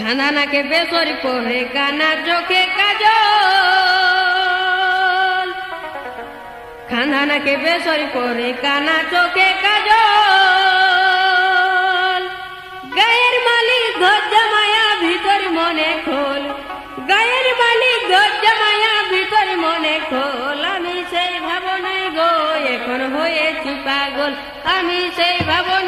খানা নাকে বেসরি পরে কানা চোখে কাজ খানা নাকে বেসরি পরে কানা চোখে কাজ গায়ের মালিক ঘর জামায়া ভিতর মনে খোল। গায়ের মালিক ঘর জামায়া ভিতর মনে খোল। আমি সেই ভাবনাই গো, এখন হয়েছি পাগল। আমি সেই ভাবনাই